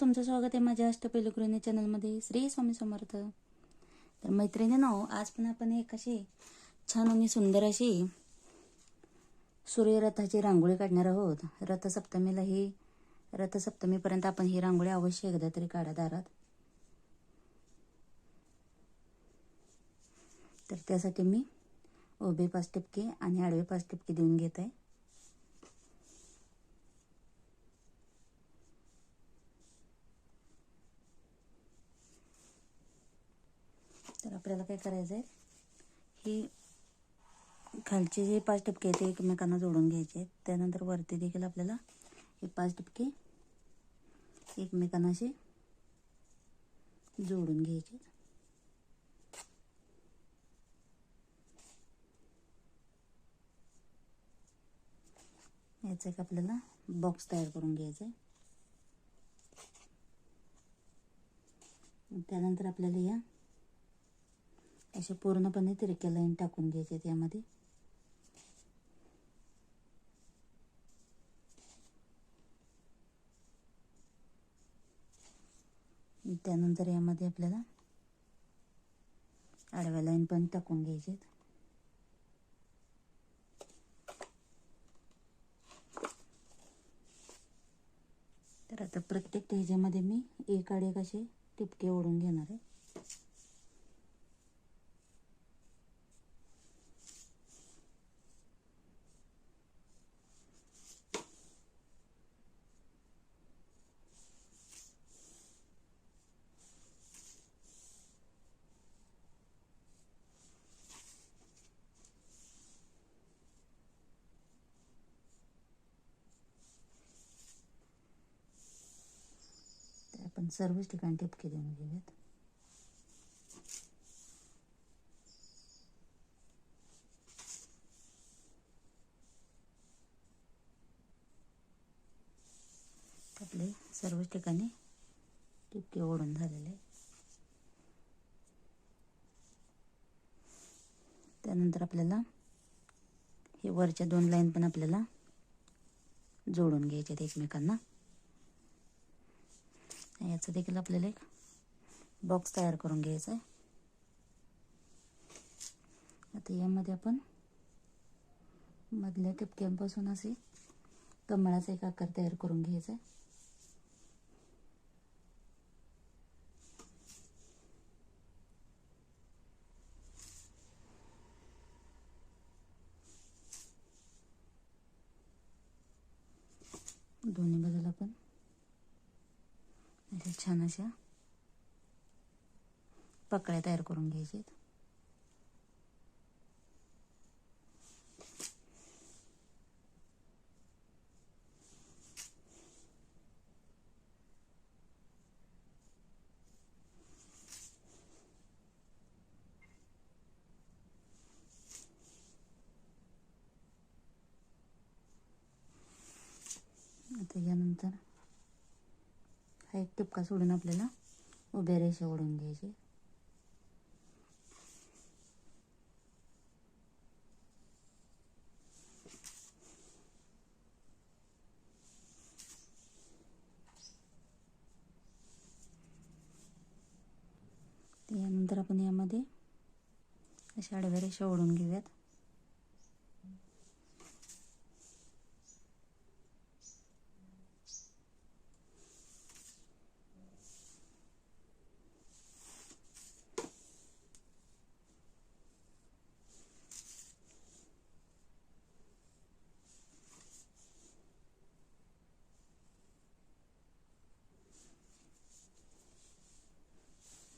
तुमचं स्वागत आहे माझ्या अष्टपैलगृहिणी चॅनलमध्ये. श्री स्वामी समर्थ. तर मैत्रिणीनो आज पण आपण एक अशी छान आणि सुंदर अशी सूर्यरथाची रांगोळी काढणार आहोत. रथसप्तमीला ही रथसप्तमीपर्यंत आपण ही रांगोळी अवश्य एकदा तरी काढा दारात तर त्यासाठी मी उभे पाच टिपके आणि आडवे पाच टिपके देऊन घेत. आहे तर आपल्याला काय करायचं आहे ही खालचे जे पाच टपके आहेत ते एकमेकांना जोडून घ्यायचे आहेत. त्यानंतर वरती देखील आपल्याला हे पाच टपके एकमेकांना असे जोडून घ्यायचे याचा एक आपल्याला बॉक्स तयार करून घ्यायचा आहे त्यानंतर आपल्याला या असे पूर्णपणे तिरक्या लाईन टाकून घ्यायचे यामध्ये त्यानंतर यामध्ये आपल्याला आडव्या लाईन पण टाकून घ्यायचे तर आता प्रत्येक ह्याच्यामध्ये मी एक आड एक असे टिपके ओढून घेणार आहे. आपण सर्वच ठिकाणी ठिपके देऊन घेऊयात आपले सर्वच ठिकाणी टिपके ओढून झालेले त्यानंतर आपल्याला हे वरच्या दोन लाईन पण आपल्याला जोडून घ्यायचे एकमेकांना. याचं देखील आपल्याला एक बॉक्स तयार करून घ्यायचा आहे. आता यामध्ये आपण मधल्या टिपक्यांपासून असे कमळाचा एक आकार तयार करून घ्यायचा आहे. दोन्ही बाजूला पण अशा छान अशा. पकड्या तयार करून घ्यायचे आता यानंतर हा एक टिपका सोडून आपल्याला उभ्या रेषा ओढून घ्यायची. यानंतर आपण यामध्ये अशा आडव्या रेषा ओढून घेऊयात.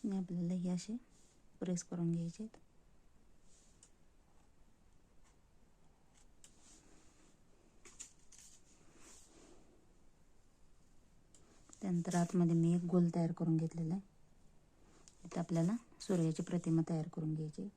आणि आपल्याला हे असे प्रेस करून घ्यायचे आहेत त्यानंतर आतमध्ये मी एक गोल तयार करून घेतलेला आहे इथं आपल्याला सूर्याची प्रतिमा तयार करून घ्यायची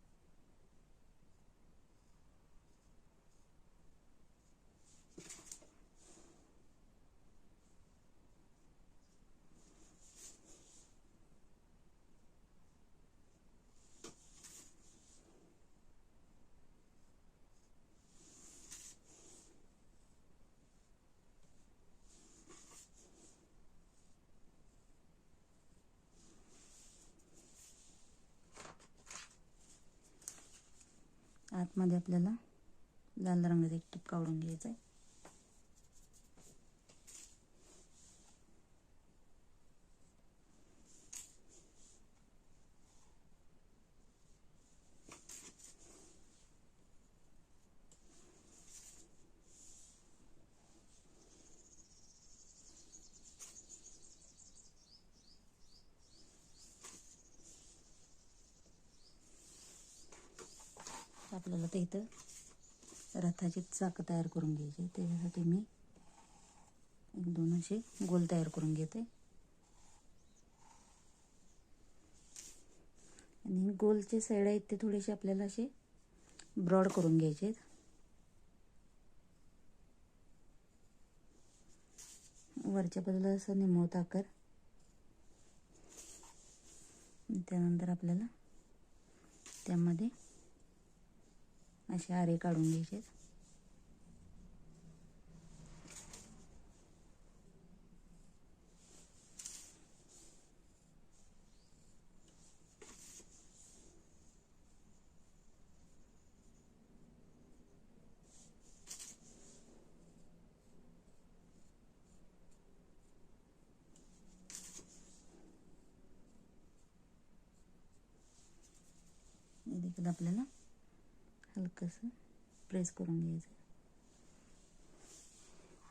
मध्ये आपल्याला लाल रंगाचा एक टिप काढून घ्यायचा आहे आपल्याला ते इथं रथाची चाकं तयार करून घ्यायची त्याच्यासाठी मी एक दोन असे गोल तयार करून घेते. आणि गोलचे साईड आहेत ते थोडेसे आपल्याला असे ब्रॉड करून घ्यायचे आहेत. वरच्या बाजूला असं निमवत आकार. त्यानंतर आपल्याला त्यामध्ये असे आरे काढून घ्यायचे आपल्याला हलकंसं प्रेस करून घ्यायचं.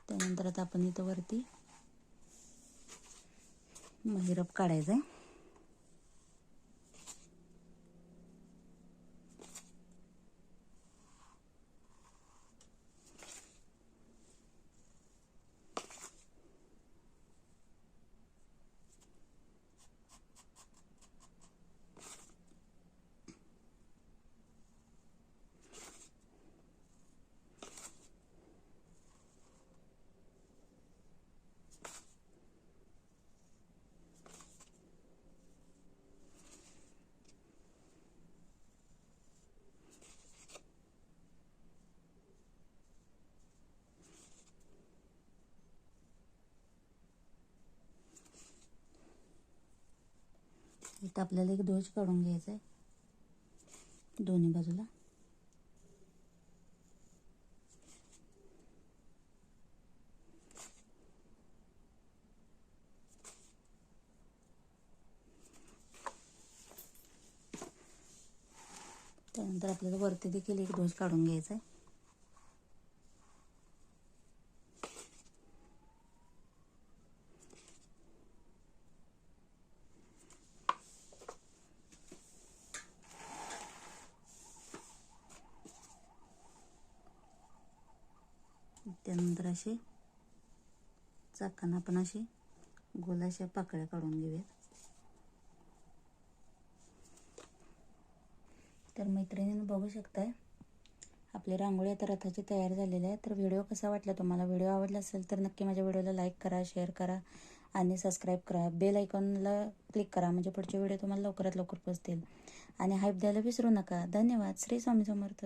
त्यानंतर आता आपण इथं वरती महिरप काढायचा आहे इथं आपल्याला एक ध्वज काढून घ्यायचा आहे. दोन्ही बाजूला. त्यानंतर आपल्याला वरती देखील एक ध्वज काढून घ्यायचा आहे. त्यानंतर असे चाकांना आपण असे गोल अशा पाकळ्या काढून घेऊयात. तर मैत्रिणीनं बघू शकताय आपली रांगोळी आता रथाची तयार झालेली आहे. तर व्हिडिओ कसा वाटला तुम्हाला? व्हिडिओ आवडला असेल तर नक्की माझ्या व्हिडिओला लाईक करा शेअर करा आणि सबस्क्राईब करा. बेल आयकॉनला क्लिक करा म्हणजे पुढचे व्हिडिओ तुम्हाला लवकरात लवकर पोचतील. आणि हाईप द्यायला विसरू नका. धन्यवाद. श्री स्वामी समर्थ.